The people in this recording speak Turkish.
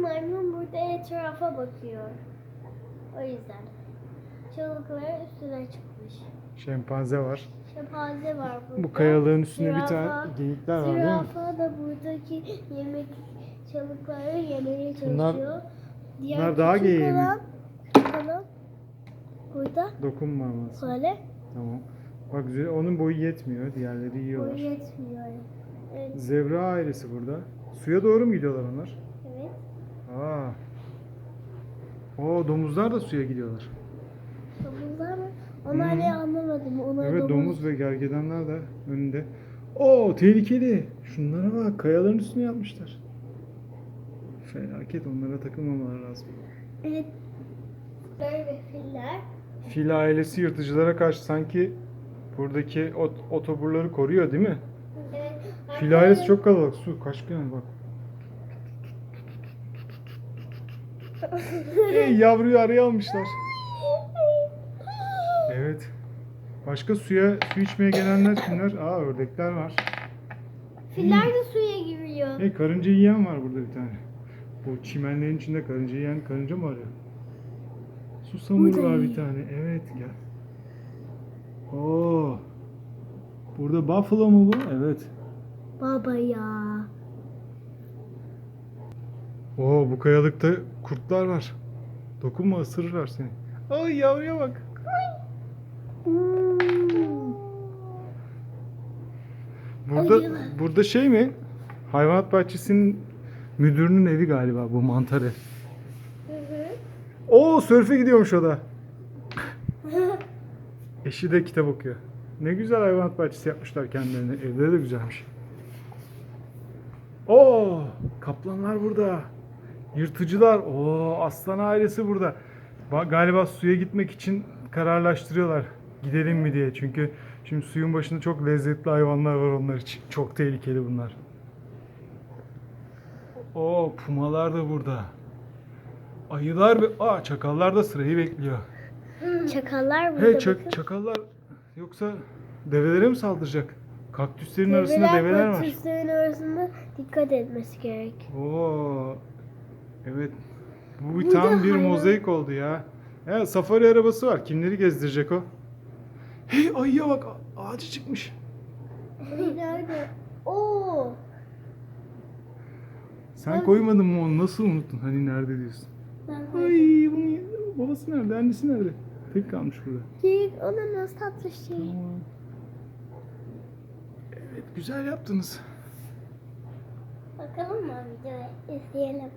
maymun burada etrafa bakıyor. O yüzden. Çalıkların üstüne çıkmış. Şempanze var. Şempanze var burada. Bu kayalığın üstünde bir Zürafa- tane geyikler var değil mi? Zürafa da buradaki yemek çalıkları yemeye Bunlar- çalışıyor. Diğer bunlar daha geyiği mi? burada Dokunma ama. böyle Tamam. Bak onun boyu yetmiyor. Diğerleri boyu yiyorlar. yetmiyor. Evet. Zebra ailesi burada. Suya doğru mu gidiyorlar onlar? Aa. Oo domuzlar da suya gidiyorlar. Domuzlar mı? Onlar ne anlamadım. Onlar Evet domuz. domuz ve gergedanlar da önünde. Oo tehlikeli. Şunlara bak kayaların üstüne yapmışlar. Felaket onlara takılmamaları lazım. Evet. Böyle filler. Fil ailesi yırtıcılara karşı sanki buradaki ot otoburları koruyor değil mi? Evet. Fil ailesi çok kalabalık. Su kaç yani bak. Ey yavruyu araya almışlar. Evet. Başka suya su içmeye gelenler kimler? Aa ördekler var. Filler de suya giriyor. Hey karınca yiyen var burada bir tane. Bu çimenlerin içinde karınca yiyen karınca mı arıyor? Susamur var bir tane. Evet gel. Oo. Burada buffalo mu bu? Evet. Baba ya. Oo bu kayalıkta kurtlar var. Dokunma ısırırlar seni. Ay yavruya bak. Burada Ay, burada şey mi? Hayvanat bahçesinin müdürünün evi galiba bu mantar ev. Oo sörfe gidiyormuş o da. Eşi de kitap okuyor. Ne güzel hayvanat bahçesi yapmışlar kendilerine. Evleri de güzelmiş. Oo kaplanlar burada. Yırtıcılar. Oo aslan ailesi burada. Ba- Galiba suya gitmek için kararlaştırıyorlar. Gidelim mi diye. Çünkü şimdi suyun başında çok lezzetli hayvanlar var onlar için. Çok tehlikeli bunlar. Oo pumalar da burada. Ayılar ve aa çakallar da sırayı bekliyor. Çakallar burada. Hey çak- çakallar yoksa develere mi saldıracak? Kaktüslerin arasında develer var. patislerin arasında dikkat etmesi gerek. Oo. Evet. Bu bir tam bir hayvan- mozaik oldu ya. Evet, safari arabası var. Kimleri gezdirecek o? Hey ayıya bak. Ağacı çıkmış. Nerede? Oo. Sen Evet. koymadın mı onu? Nasıl unuttun? Hani nerede diyorsun? Ben Ay bunun babası nerede? Annesi nerede? Tek kalmış burada. Geyik ona nasıl tatlı şey. Tamam. Evet güzel yaptınız. Bakalım mı videoyu izleyelim.